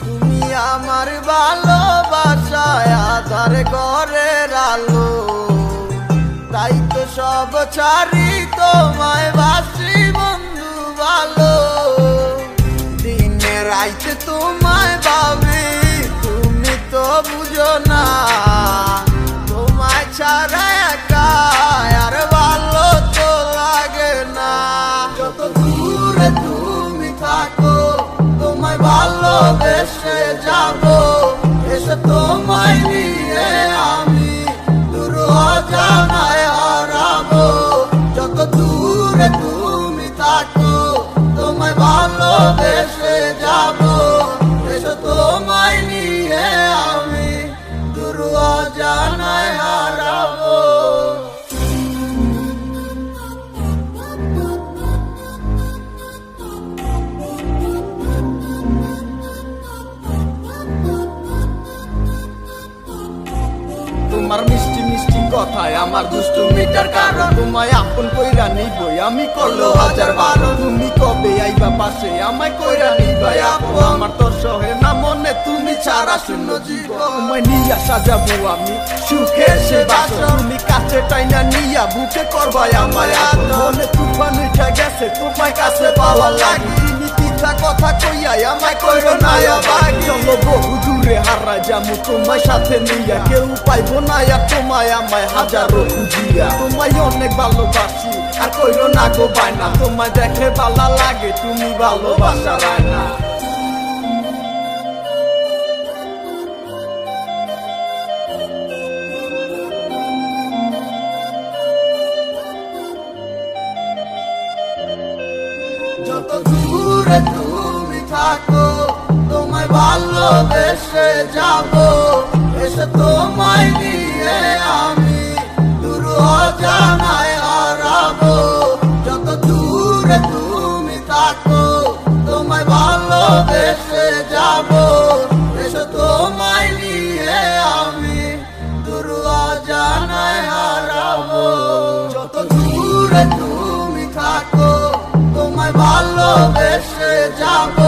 তুমি আমার ভালোবাসায় আধার ঘরের আলো। তাই তো সব ছাড়ি তোমায় বাসি বন্ধু ভালো। দিনে রাইতে তোমায় ভাবি, তুমি তো বুঝো না। জানায় হারাবো। তোমার মিষ্টি মিষ্টি কথায় আমার দুষ্টু মিটার কারণ। তোমায় আপন কইরা নিবই, আমি করল হাজার বারো তুমি কবে আইবা পাশে, আমায় কইরা নিবাই। আপু, আমার তো তুমি ছাড়া শূন্য জীব তোমায় নিয়া সাজাবো আমি সুখে সে তুমি কাছে টাইনা নিয়া বুকে করবাই আমায় মনে তুফান উঠে গেছে তোমায় কাছে পাওয়া লাগে। মিথ্যা কথা কইয়াই আমায় কইরো না আবার চলো বহু দূরে হারা যামু তোমায় সাথে নিয়া। কেউ পাইবো না আর তোমায় আমায় হাজারো খুঁজিয়া। তোমায় অনেক ভালোবাসি আর কইরো না গো বায়না। তোমায় দেখে ভালো লাগে তুমি ভালোবাসা রায় থাকো তোমায় ভালোবেসে যাব। এসে তোমায় নিয়ে আমি দূর জানায় হারাবো। যত দূরে তুমি থাকো, তোমায় ভালোবেসে যাব। এসে তোমায় নিয়ে আমি দূর জানায় হারাবো। যত দূরে তুমি থাকো, তোমায় ভালোবেসে যাব।